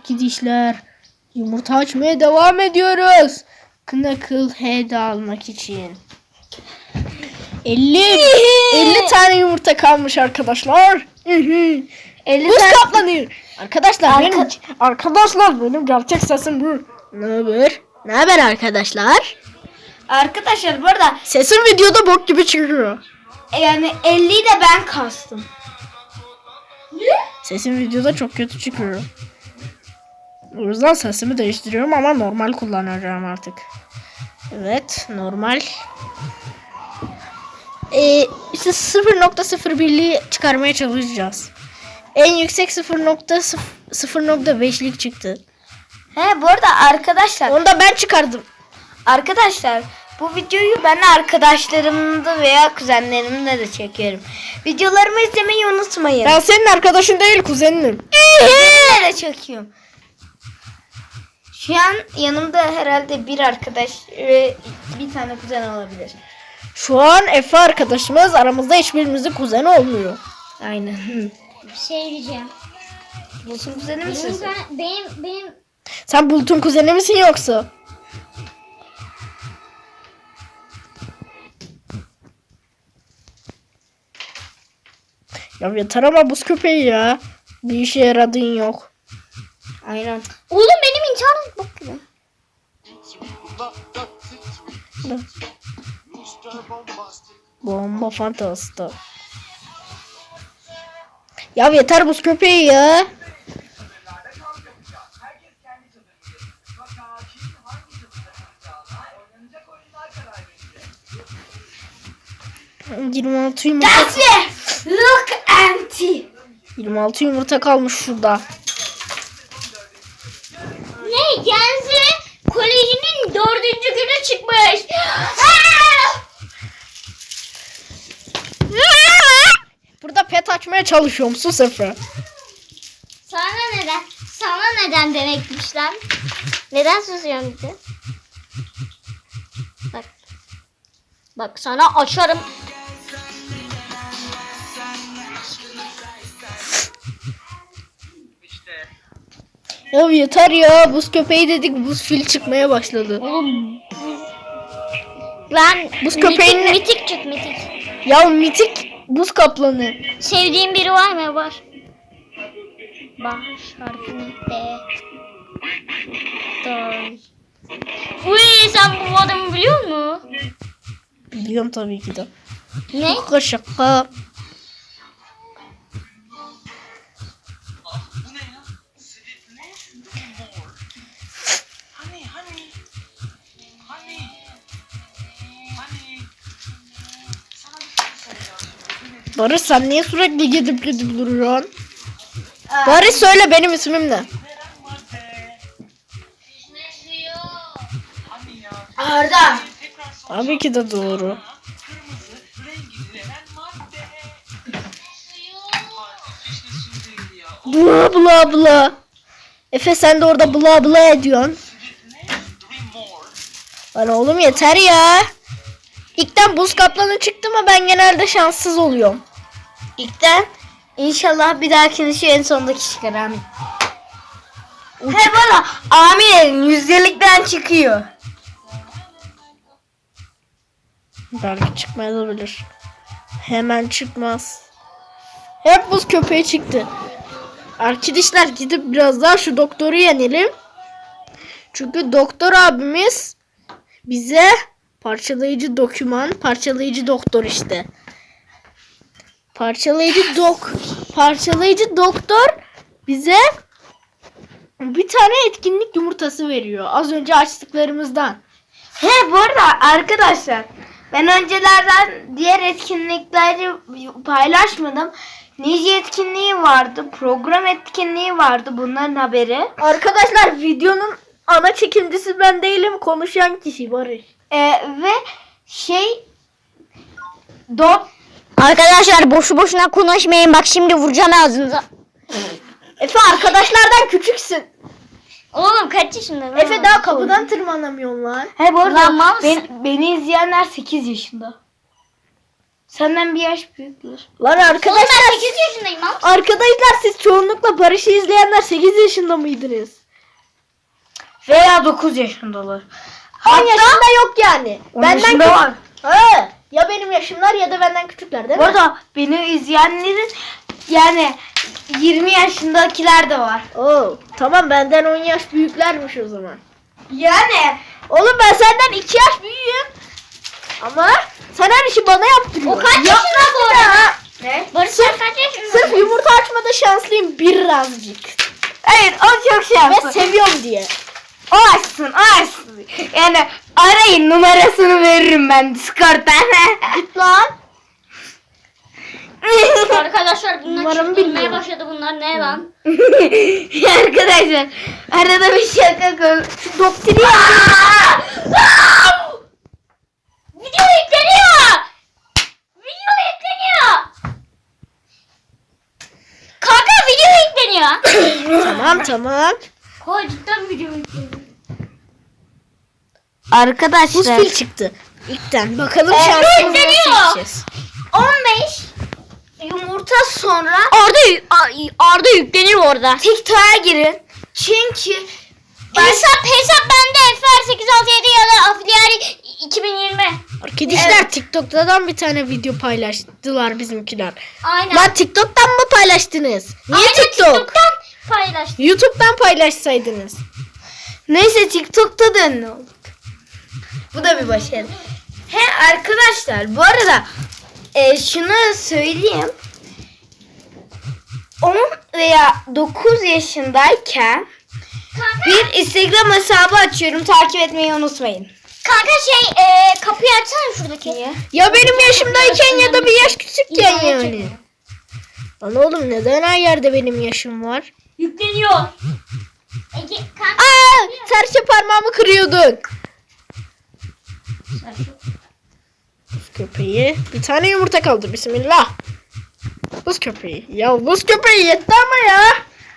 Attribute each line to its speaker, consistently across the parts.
Speaker 1: arkadaşlar. Yumurta açmaya devam ediyoruz. Knuckle head almak için. 50 50 tane yumurta kalmış arkadaşlar. 50 Buz kaplanıyor. Arkadaşlar
Speaker 2: Arka-
Speaker 1: benim arkadaşlar benim gerçek sesim bu. Ne haber? Ne haber arkadaşlar?
Speaker 2: Arkadaşlar bu arada
Speaker 1: Sesim videoda bok gibi çıkıyor.
Speaker 2: yani 50'yi de ben kastım.
Speaker 1: Sesim videoda çok kötü çıkıyor. O yüzden sesimi değiştiriyorum ama normal kullanacağım artık. Evet normal. Ee, işte 0.01'liği çıkarmaya çalışacağız. En yüksek 0.0.5'lik çıktı.
Speaker 2: He bu arada arkadaşlar
Speaker 1: Onu da ben çıkardım.
Speaker 2: arkadaşlar bu videoyu ben arkadaşlarımda veya kuzenlerimle de çekiyorum. Videolarımı izlemeyi unutmayın.
Speaker 1: Ben senin arkadaşın değil kuzeninim.
Speaker 2: Ben de çekiyorum. Şu an yanımda herhalde bir arkadaş ve bir tane kuzen olabilir.
Speaker 1: Şu an Efe arkadaşımız aramızda hiçbirimizin kuzeni olmuyor.
Speaker 2: Aynen.
Speaker 3: Bir şey diyeceğim.
Speaker 2: Bulsun kuzeni misin
Speaker 3: Benim,
Speaker 2: sen?
Speaker 3: ben- benim, benim
Speaker 1: Sen Bulut'un kuzeni misin yoksa? Ya yeter ama buz köpeği ya. Bir işe yaradığın yok.
Speaker 2: Aynen.
Speaker 3: Oğlum benim internet bok gibi.
Speaker 1: Bomba fantasta. Ya yeter buz köpeği ya. Yirmi altı yumurta.
Speaker 2: Look empty.
Speaker 1: 26 yumurta kalmış şurada.
Speaker 3: Ne? Kendisi kolejinin dördüncü günü çıkmış. Aa!
Speaker 1: Burada pet açmaya çalışıyorum sus Efe.
Speaker 3: Sana neden? Sana neden demekmiş lan? Neden susuyorsun bir de? Bak. Bak sana açarım.
Speaker 1: Ya yeter ya buz köpeği dedik buz fil çıkmaya başladı.
Speaker 3: Oğlum. Lan
Speaker 1: Buz köpeğin ne-
Speaker 3: mitik, mitik çık mitik.
Speaker 1: Ya mitik buz kaplanı.
Speaker 3: Sevdiğin biri var mı? Var. Baş harfini D. Dön. Uy sen bu adamı biliyor musun?
Speaker 1: Biliyorum tabii ki de.
Speaker 3: Ne?
Speaker 1: Şaka şaka. Barış sen niye sürekli gidip gidip duruyorsun? Barış söyle benim ismim ne?
Speaker 2: Arda.
Speaker 1: Tabii ki de doğru. Bla bla bla. Efe sen de orada bla bla ediyorsun. Lan oğlum yeter ya. İlkten buz kaplanı çıktı mı ben genelde şanssız oluyorum.
Speaker 2: İlkten inşallah bir dahakini şu en sondaki çıkar amin. He bana amin yüzdelikten çıkıyor.
Speaker 1: Belki çıkmayabilir. Hemen çıkmaz. Hep buz köpeği çıktı. Arkadaşlar gidip biraz daha şu doktoru yenelim. Çünkü doktor abimiz bize parçalayıcı doküman, parçalayıcı doktor işte. Parçalayıcı dok parçalayıcı doktor bize bir tane etkinlik yumurtası veriyor. Az önce açtıklarımızdan.
Speaker 2: He bu arada arkadaşlar ben öncelerden diğer etkinlikleri paylaşmadım. Nice etkinliği vardı, program etkinliği vardı bunların haberi.
Speaker 1: Arkadaşlar videonun ana çekimcisi ben değilim. Konuşan kişi Barış.
Speaker 2: Ee, ve şey dok
Speaker 3: Arkadaşlar boşu boşuna konuşmayın bak şimdi vuracağım ağzınıza.
Speaker 1: Efe arkadaşlardan küçüksün.
Speaker 3: Oğlum kaç yaşında? lan?
Speaker 1: Efe daha kapıdan tırmanamıyorsun lan.
Speaker 2: He bu arada
Speaker 3: Lan mal mısın?
Speaker 2: ben- beni izleyenler 8 yaşında. Senden bir yaş büyükler.
Speaker 1: Lan
Speaker 3: Oğlum
Speaker 1: arkadaşlar
Speaker 3: ben 8 yaşındayım lan.
Speaker 1: Arkadaşlar siz çoğunlukla Barış'ı izleyenler 8 yaşında mıydınız?
Speaker 2: Veya 9 yaşındalar.
Speaker 1: 10
Speaker 2: Hatta
Speaker 1: yaşında yok yani.
Speaker 2: 10
Speaker 1: benden
Speaker 2: yaşında
Speaker 1: küçük-
Speaker 2: var.
Speaker 1: Ha, ya benim yaşımlar ya da benden küçükler değil
Speaker 2: Bu
Speaker 1: mi?
Speaker 2: arada beni izleyenlerin yani 20 yaşındakiler de var.
Speaker 1: Oo, tamam benden 10 yaş büyüklermiş o zaman.
Speaker 2: Yani
Speaker 1: Oğlum ben senden 2 yaş büyüğüm. Ama sen her işi bana yaptırıyorsun.
Speaker 3: O kaç
Speaker 1: Ya-
Speaker 3: yaşında bu arada?
Speaker 2: ne?
Speaker 3: Barış sen kaç yaşında?
Speaker 1: Sırf yumurta açmada şanslıyım birazcık.
Speaker 2: Hayır o çok şey
Speaker 1: Ve
Speaker 2: yaptı.
Speaker 1: seviyorum diye.
Speaker 2: O açsın o açsın. Yani arayın numarasını veririm ben Discord'dan.
Speaker 1: Git lan.
Speaker 3: Arkadaşlar bunlar
Speaker 1: Numaramı
Speaker 3: çıldırmaya
Speaker 1: bilmiyorum.
Speaker 3: başladı bunlar ne lan?
Speaker 2: Arkadaşlar arada bir şaka koy.
Speaker 1: Şu doktrini
Speaker 3: Video yükleniyor. Video yükleniyor. Kanka video yükleniyor.
Speaker 1: Tamam tamam.
Speaker 3: Koy cidden video.
Speaker 1: Buz
Speaker 2: Arkadaşlar
Speaker 1: fil çıktı. İlkten. Bakalım
Speaker 3: Evet,
Speaker 1: şansımız nasıl gideceğiz.
Speaker 3: 15
Speaker 2: yumurta sonra
Speaker 3: Arda Arda yükleniyor orada.
Speaker 2: TikTok'a girin. Çünkü
Speaker 3: Hesap hesap bende FR 867 ya da Afiliyari 2020.
Speaker 1: Arkadaşlar TikTok'tan bir tane video paylaştılar bizimkiler.
Speaker 3: Aynen.
Speaker 1: Lan TikTok'tan mı paylaştınız? Niye
Speaker 3: Aynen
Speaker 1: TikTok?
Speaker 3: TikTok'tan paylaştım.
Speaker 1: YouTube'dan paylaşsaydınız.
Speaker 2: neyse TikTok'ta da ünlü olduk. Bu da bir başarı. He arkadaşlar bu arada e, şunu söyleyeyim. 10 veya 9 yaşındayken
Speaker 3: Kanka,
Speaker 2: bir Instagram hesabı açıyorum. Takip etmeyi unutmayın.
Speaker 3: kanka şey e, kapıyı açsana şuradaki.
Speaker 2: Niye?
Speaker 1: Ya benim yaşımdayken ya da bir yaş küçükken yani. Lan oğlum neden her yerde benim yaşım var?
Speaker 3: Yükleniyor. Ege, kanka.
Speaker 1: Aa, serçe parmağımı kırıyordun. Buz köpeği. Bir tane yumurta kaldı bismillah. Buz köpeği. Ya buz köpeği yetti ama ya.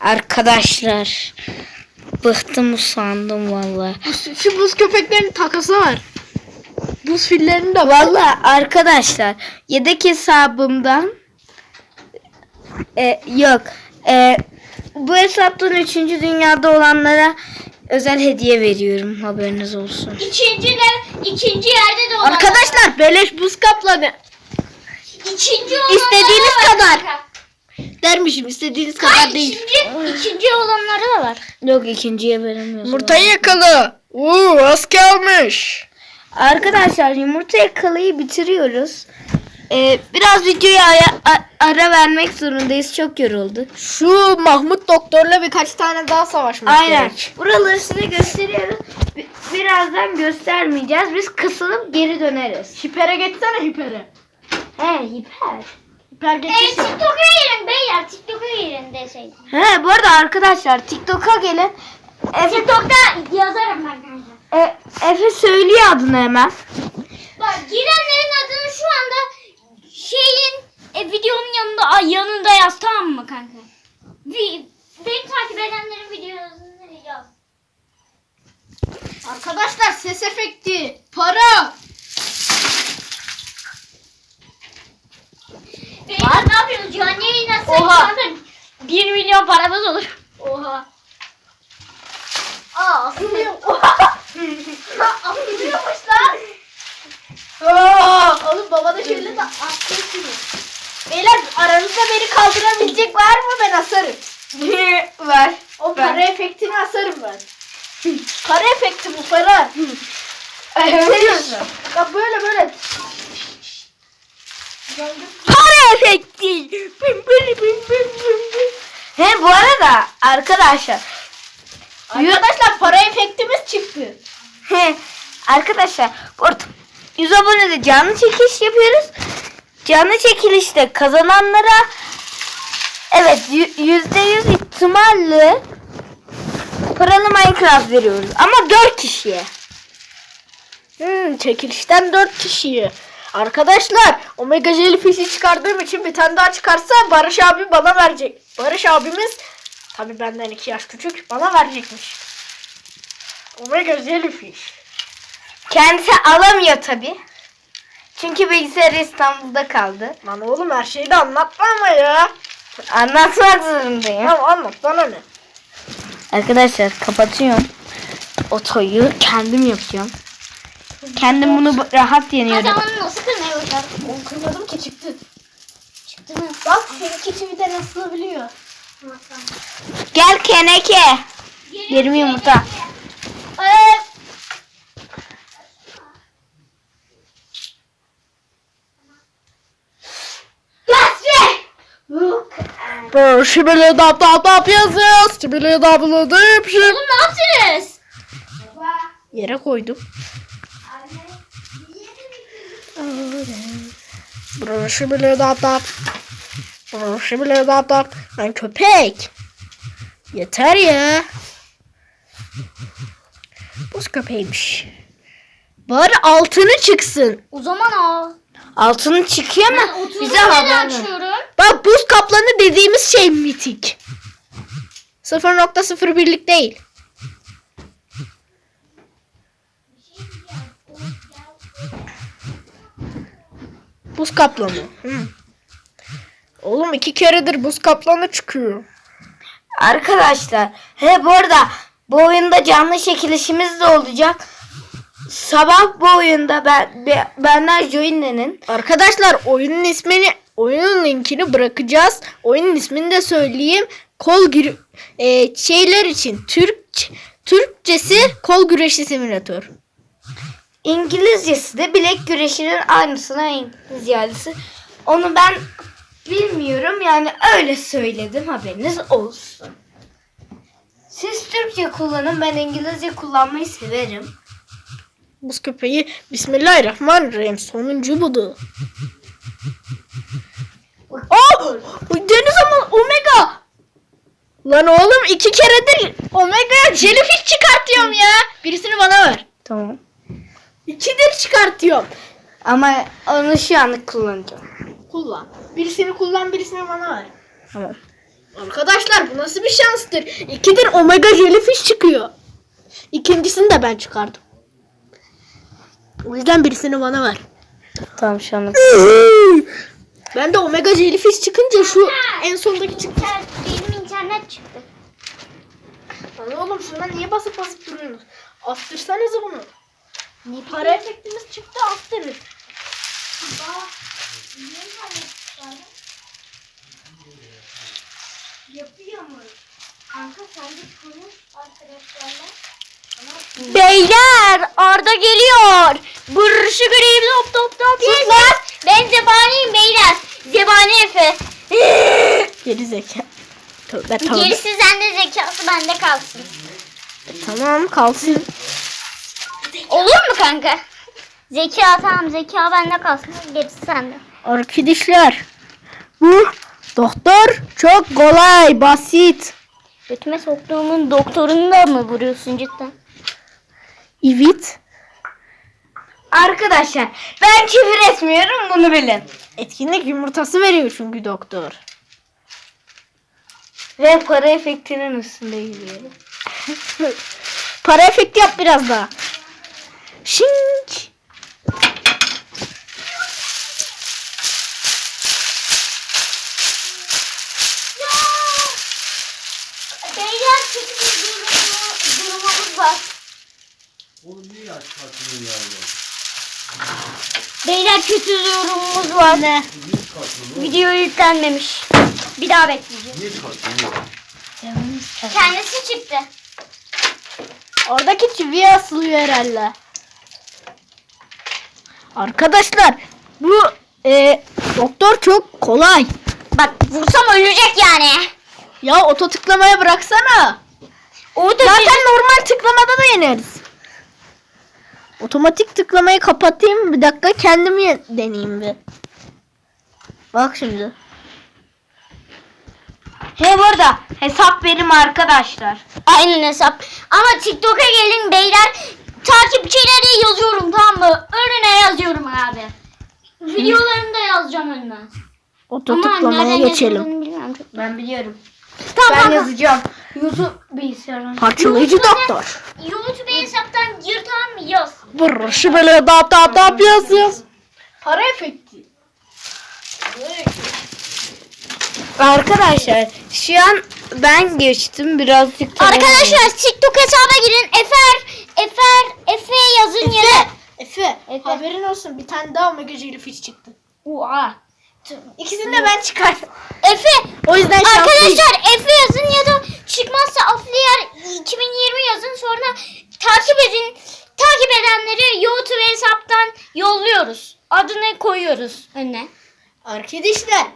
Speaker 2: Arkadaşlar bıktım usandım vallahi.
Speaker 1: Şu buz köpeklerin takası var. Buz fillerinin de var.
Speaker 2: Vallahi arkadaşlar yedek hesabımdan e, yok e, bu hesaptan 3. dünyada olanlara özel hediye veriyorum haberiniz olsun.
Speaker 3: İkinciler, ikinci yerde de olan.
Speaker 1: Arkadaşlar beleş buz kaplanı.
Speaker 3: İkinci olanları
Speaker 1: İstediğiniz
Speaker 3: var
Speaker 1: kadar.
Speaker 3: kanka.
Speaker 1: Dermişim istediğiniz kadar
Speaker 3: Hayır,
Speaker 1: değil.
Speaker 3: ikinci, ikinci olanları da var.
Speaker 2: Yok ikinciye veremiyoruz.
Speaker 1: Yumurtayı yakalı. Uuu az kalmış.
Speaker 2: Arkadaşlar yumurta yakalayı bitiriyoruz. E, biraz videoya ara, ara vermek zorundayız çok yorulduk.
Speaker 1: Şu Mahmut doktorla birkaç tane daha savaşmak
Speaker 2: Aynen.
Speaker 1: gerek.
Speaker 2: Buraları size gösteriyoruz. Bi- Birazdan göstermeyeceğiz. Biz kısılıp geri döneriz.
Speaker 1: Hipere geçsene hipere.
Speaker 2: He hiper.
Speaker 1: Hiper
Speaker 3: E,
Speaker 1: geçsene.
Speaker 3: TikTok'a girin beyler. TikTok'a girin deseydim.
Speaker 2: He bu arada arkadaşlar TikTok'a gelin. Efe,
Speaker 3: TikTok'ta yazarım ben kanka.
Speaker 2: e, Efe söylüyor adını hemen.
Speaker 3: Bak girenlerin adını şu anda şeyin e, videonun yanında ay, yanında yaz tamam mı kanka? Vi, beni takip edenlerin videolarını yaz.
Speaker 1: Arkadaşlar ses efekti. Para.
Speaker 3: Beyler ne yapıyoruz? Canlı yayın
Speaker 1: Oha.
Speaker 3: şu anda 1 milyon paramız olur.
Speaker 1: Oha.
Speaker 3: Aa,
Speaker 1: Asılıyor. Oha. Asılıyormuş lan. Aa, oğlum baba da şöyle de şunu. Beyler aranızda beni kaldırabilecek var mı ben asarım.
Speaker 2: Ver.
Speaker 1: O
Speaker 2: Ben-
Speaker 1: para efektini asarım ben. para efekti bu para. Ya böyle böyle.
Speaker 2: Para efekti. He bu arada arkadaşlar.
Speaker 1: Arkadaşlar para efektimiz çıktı.
Speaker 2: He arkadaşlar bu arada 100 abonede canlı çekiliş yapıyoruz. Canlı çekilişte kazananlara evet yü- yüzde yüz ihtimalle paralı Minecraft veriyoruz. Ama 4 kişiye.
Speaker 1: Hmm, çekilişten 4 kişiyi. Arkadaşlar Omega Jellyfish'i çıkardığım için bir tane daha çıkarsa Barış abi bana verecek. Barış abimiz tabi benden 2 yaş küçük bana verecekmiş. Omega Jellyfish.
Speaker 2: Kendisi alamıyor tabi. Çünkü bilgisayarı İstanbul'da kaldı.
Speaker 1: Lan oğlum her şeyi de anlatma ama ya.
Speaker 2: Anlatmak zorundayım.
Speaker 1: Tamam anlat bana ne?
Speaker 2: Arkadaşlar kapatıyorum. Otoyu kendim yapıyorum. Kendim bunu bu- rahat
Speaker 3: Hadi
Speaker 2: yeniyorum.
Speaker 3: onu nasıl kırmaya?
Speaker 1: Onu kırmadım ki çıktı.
Speaker 3: Çıktı mı?
Speaker 1: Bak seninki tweet'e nasıl biliyor.
Speaker 2: Gel keneke. 20 yumurta.
Speaker 3: Ee,
Speaker 1: Böyle şibili dap dap dap yazıyoruz. Şibili dap dap dap şib.
Speaker 3: Oğlum ne yaptınız?
Speaker 1: Yere koydum. Böyle şibili dap dap. Böyle şibili dap dap. Lan köpek. Yeter ya. Buz köpeğiymiş. Bari altını çıksın.
Speaker 3: O zaman o.
Speaker 2: Altını çıkıyor
Speaker 3: oturduğum
Speaker 2: bize haber ver.
Speaker 3: açıyorum.
Speaker 1: Bak buz kaplanı dediğimiz şey mitik. 0.01'lik değil. Buz kaplanı. Hı. Oğlum iki keredir buz kaplanı çıkıyor.
Speaker 2: Arkadaşlar he bu arada bu oyunda canlı çekilişimiz de olacak. Sabah bu oyunda ben, be- benden Joinne'nin
Speaker 1: Arkadaşlar oyunun ismini oyunun linkini bırakacağız. Oyunun ismini de söyleyeyim. Kol gür e, şeyler için Türk Türkçesi kol güreşi simülatör.
Speaker 2: İngilizcesi de bilek güreşinin aynısına İngilizcesi. Onu ben bilmiyorum yani öyle söyledim haberiniz olsun. Siz Türkçe kullanın ben İngilizce kullanmayı severim.
Speaker 1: Buz köpeği Bismillahirrahmanirrahim sonuncu budu. Aa! Deniz ama omega. Lan oğlum iki keredir omega jellyfish çıkartıyorum ya. Birisini bana ver.
Speaker 2: Tamam.
Speaker 1: İkidir çıkartıyorum.
Speaker 2: Ama onu şu anlık kullanacağım.
Speaker 1: Kullan. Birisini kullan birisini bana ver.
Speaker 2: Tamam.
Speaker 1: Arkadaşlar bu nasıl bir şanstır? İkidir omega jellyfish çıkıyor. İkincisini de ben çıkardım. O yüzden birisini bana ver.
Speaker 2: Tamam şu anlık.
Speaker 1: Ben de omega jellyfish çıkınca şu en sondaki çıktı.
Speaker 3: Benim internet çıktı.
Speaker 1: Lan oğlum şuna niye basıp basıp duruyorsunuz? Astırsanıza bunu. Ne para efektimiz çıktı astırır.
Speaker 3: Yapıyor mu? Kanka sen de konuş arkadaşlarla.
Speaker 2: Beyler Arda geliyor. Bırşı greyim top top top.
Speaker 3: Lan! Ben zebaniyim beyler. Zebani Efe.
Speaker 1: Geri zeka. Tövbe tövbe.
Speaker 3: Gerisi sende zekası bende kalsın.
Speaker 1: Tamam kalsın.
Speaker 3: Olur mu kanka? Zeka tamam zeka bende kalsın. Gerisi sende.
Speaker 1: Arkadaşlar bu doktor çok kolay basit.
Speaker 3: Götüme soktuğumun doktorunu da mı vuruyorsun cidden?
Speaker 1: Evet.
Speaker 2: Arkadaşlar ben küfür etmiyorum bunu bilin.
Speaker 1: Etkinlik yumurtası veriyor çünkü doktor.
Speaker 2: Ve para efektinin üstünde yürüyorum.
Speaker 1: Para efekti yap biraz daha. Şink.
Speaker 3: Beyler kötü bir durumu- durumumuz var. Beyler kötü durumumuz var. Ne? Video yüklenmemiş. Bir daha bekleyeceğiz. Kendisi çıktı.
Speaker 1: Oradaki çiviye asılıyor herhalde. Arkadaşlar bu e, doktor çok kolay.
Speaker 3: Bak vursam ölecek yani.
Speaker 1: Ya oto tıklamaya bıraksana.
Speaker 3: O da
Speaker 1: Zaten normal tıklamada da yeneriz. Otomatik tıklamayı kapatayım bir dakika kendim ye- deneyeyim bir. Bak şimdi.
Speaker 2: He burada hesap verim arkadaşlar.
Speaker 3: Aynen hesap. Ama TikTok'a gelin beyler. Takipçileri yazıyorum tamam mı? Önüne yazıyorum abi. Videolarını da yazacağım önüne.
Speaker 1: Oto
Speaker 3: Ama
Speaker 1: tıklamaya
Speaker 3: nereden
Speaker 1: geçelim.
Speaker 3: yazıldığını bilmiyorum çok.
Speaker 2: Ben biliyorum.
Speaker 3: Tamam
Speaker 2: Ben yazacağım. YouTube bilgisayarına.
Speaker 1: Parçalayıcı doktor.
Speaker 3: YouTube hesaptan gir tamam mı? Yaz.
Speaker 1: Vur şu böyle dap dap dap yazıyoruz. Para efekti.
Speaker 2: Arkadaşlar şu an ben geçtim birazcık. da-
Speaker 3: Arkadaşlar TikTok hesaba girin. Efer, Efer, Efe yazın ya da.
Speaker 1: Efe,
Speaker 3: Efe.
Speaker 1: haberin olsun bir tane daha Omega Jellyfish çıktı.
Speaker 3: Oha.
Speaker 1: İkisini de ben çıkardım.
Speaker 3: Efe.
Speaker 1: O yüzden.
Speaker 3: Arkadaşlar Efe yazın ya da çıkmazsa Afliyer 2020 yazın sonra takip edin. Takip edenleri YouTube hesaptan yolluyoruz. Adını koyuyoruz önüne.
Speaker 1: Arkadaşlar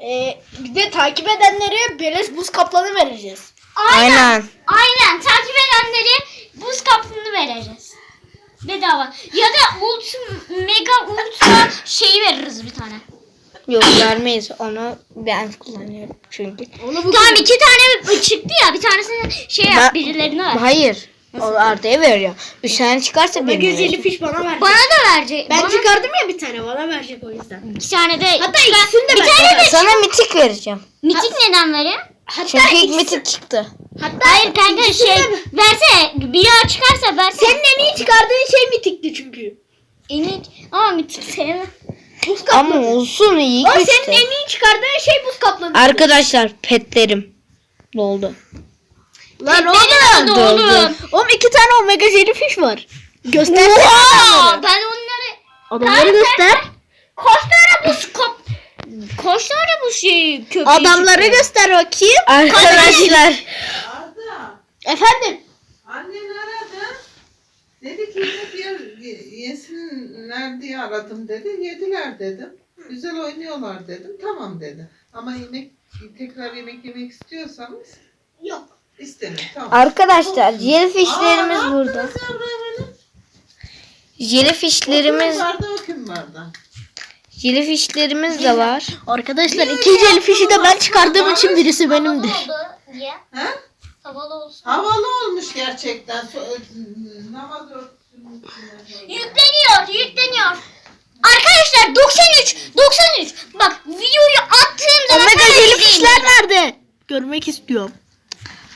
Speaker 1: e, bir de takip edenlere beleş buz kaplanı vereceğiz.
Speaker 2: Aynen.
Speaker 3: Aynen. Takip edenleri buz kapını vereceğiz. Bedava. Ya da ult, mega ultra şeyi veririz bir tane.
Speaker 2: Yok vermeyiz onu ben kullanıyorum çünkü.
Speaker 1: Onu bu
Speaker 3: Tamam iki tane çıktı ya bir tanesini şey yap
Speaker 2: Ben-
Speaker 3: birilerine ver.
Speaker 2: Hayır. O Arda'ya veriyor. Üç tane çıkarsa
Speaker 1: Omega
Speaker 2: benim.
Speaker 1: Jellyfish bana verecek.
Speaker 3: Bana da verecek.
Speaker 1: ben
Speaker 3: Bana
Speaker 1: çıkardım ya bir tane bana verecek o yüzden.
Speaker 3: iki tane de.
Speaker 1: Hatta ikisini de
Speaker 3: bir
Speaker 1: ben
Speaker 3: tane de
Speaker 2: Sana mitik vereceğim.
Speaker 3: mitik neden veriyor?
Speaker 1: Hatta
Speaker 2: Çünkü ilk
Speaker 1: ikisi-
Speaker 2: mitik çıktı.
Speaker 1: hatta
Speaker 3: Hayır kanka
Speaker 1: ikisini
Speaker 3: şey
Speaker 1: de
Speaker 3: verse bir daha çıkarsa verse.
Speaker 1: Senin en iyi çıkardığın şey mitikti çünkü.
Speaker 3: Enik ama mitik sevmem.
Speaker 1: Buz kaplanı.
Speaker 2: Ama olsun iyi
Speaker 1: o senin
Speaker 2: güçtü.
Speaker 1: en iyi çıkardığın şey buz kaplanı.
Speaker 2: Arkadaşlar petlerim doldu.
Speaker 1: Lan
Speaker 3: Benim de
Speaker 1: oğlum.
Speaker 3: oğlum.
Speaker 1: Oğlum iki tane Omega Jellyfish var. Göster.
Speaker 3: Aa, ben onları
Speaker 1: Adamları göster.
Speaker 3: Kaç tane buz kap tane bu şey köpeği
Speaker 1: Adamları
Speaker 3: çıktı?
Speaker 1: göster bakayım.
Speaker 2: Arkadaşlar
Speaker 1: Efendim.
Speaker 4: annen. Dedi ki yemek yer- yesinler diye aradım dedi. Yediler dedim. Güzel oynuyorlar dedim. Tamam dedi. Ama yemek tekrar yemek yemek istiyorsanız
Speaker 1: Yok.
Speaker 4: isterim. Tamam.
Speaker 2: arkadaşlar jellyfishlerimiz
Speaker 4: Aa, ne
Speaker 2: burada.
Speaker 4: yaptınız yavrum benim? O
Speaker 2: Jellyfishlerimiz
Speaker 4: kim vardı o kim vardı?
Speaker 2: jellyfishlerimiz de var.
Speaker 1: Arkadaşlar iki Jellyfish'i de ben çıkardığım için birisi
Speaker 3: oldu diye.
Speaker 4: He?
Speaker 3: Havalı olsun.
Speaker 4: Havalı olmuş gerçekten. So- Namaz örtüsünün içine.
Speaker 3: Yükleniyor, yükleniyor. Arkadaşlar 93, 93. Bak videoyu attığım zaman
Speaker 1: Omega Jellyfish'ler
Speaker 3: izleyin.
Speaker 1: nerede? Görmek istiyorum.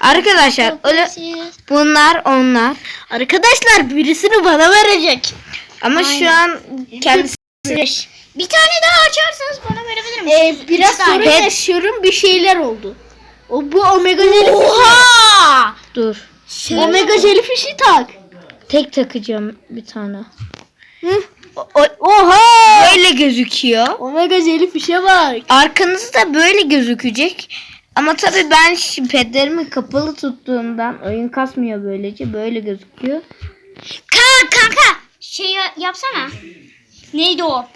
Speaker 2: Arkadaşlar öyle bunlar onlar.
Speaker 1: Arkadaşlar birisini bana verecek.
Speaker 2: Ama şu an kendisi
Speaker 3: Bir tane daha açarsanız bana verebilir misiniz?
Speaker 1: Ee, biraz sorun yaşıyorum bir şeyler oldu. O bu Omega Jellyfish.
Speaker 3: Oha!
Speaker 2: Dur.
Speaker 1: Omega Jellyfish'i tak.
Speaker 2: Tek takacağım bir tane.
Speaker 1: Hı? O- o- oha!
Speaker 2: Böyle gözüküyor.
Speaker 1: Omega Jellyfish'e bak.
Speaker 2: Arkanız da böyle gözükecek. Ama tabii ben pedlerimi kapalı tuttuğumdan oyun kasmıyor böylece. Böyle gözüküyor.
Speaker 3: Kanka, kanka. Şey ya- yapsana. Neydi o?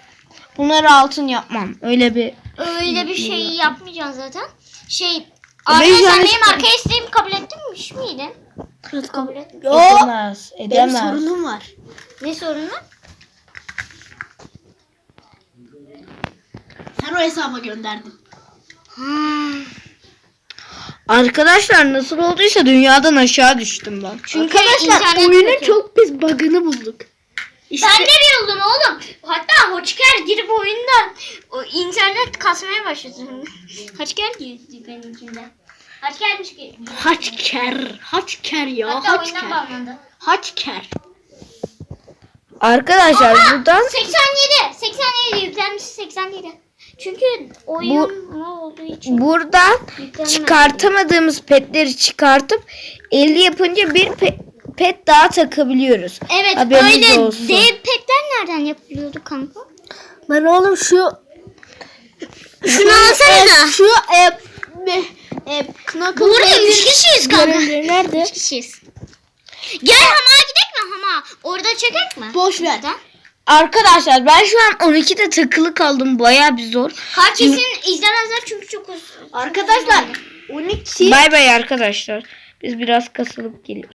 Speaker 2: Bunları altın yapmam. Öyle bir
Speaker 3: Öyle bir şey yapmayacaksın zaten. Şey Arda sen benim arka isteğimi kabul ettin miydin? Kabul ettim.
Speaker 1: Yok.
Speaker 2: edemez.
Speaker 1: Benim
Speaker 2: Edemez.
Speaker 1: sorunum var.
Speaker 3: Ne sorunu?
Speaker 1: Sen o hesaba gönderdin.
Speaker 2: Arkadaşlar nasıl olduysa dünyadan aşağı düştüm ben.
Speaker 3: Çünkü
Speaker 1: Arkadaşlar
Speaker 3: internet
Speaker 1: oyunun
Speaker 3: kötü.
Speaker 1: çok biz bug'ını bulduk. İşte
Speaker 3: Ben de biliyordum oğlum. Hatta Hoçker girip oyundan o internet kasmaya başladı. Hoçker girdi benimkinde. Hoçkermiş ki.
Speaker 1: Haçker. Haçker ya.
Speaker 3: Hatta oyundan
Speaker 1: Haçker. Haçker.
Speaker 2: Arkadaşlar buradan
Speaker 3: 87. 87 yüklenmiş 87. Çünkü oyun ne olduğu için.
Speaker 2: buradan çıkartamadığımız petleri çıkartıp 50 yapınca bir pe- pet daha takabiliyoruz.
Speaker 3: Evet
Speaker 2: Haberiniz
Speaker 3: öyle
Speaker 2: olsun.
Speaker 3: dev petler nereden yapılıyordu kanka?
Speaker 1: Lan oğlum şu
Speaker 3: Şunu alsana.
Speaker 1: şu e, e, e, Knuckles
Speaker 3: Burada
Speaker 1: Base'in
Speaker 3: 3 kişiyiz kanka.
Speaker 1: görevleri nerede?
Speaker 3: 3 kişiyiz. Gel hamağa gidelim mi hamağa? Orada çekek mi?
Speaker 1: Boş ver.
Speaker 3: Neden?
Speaker 2: Arkadaşlar ben şu an 12'de takılı kaldım. Baya bir zor.
Speaker 3: Kaç kesin izlemezler çünkü çok uzun.
Speaker 1: Arkadaşlar 12
Speaker 2: Bay bay arkadaşlar. Biz biraz kasılıp geliyoruz.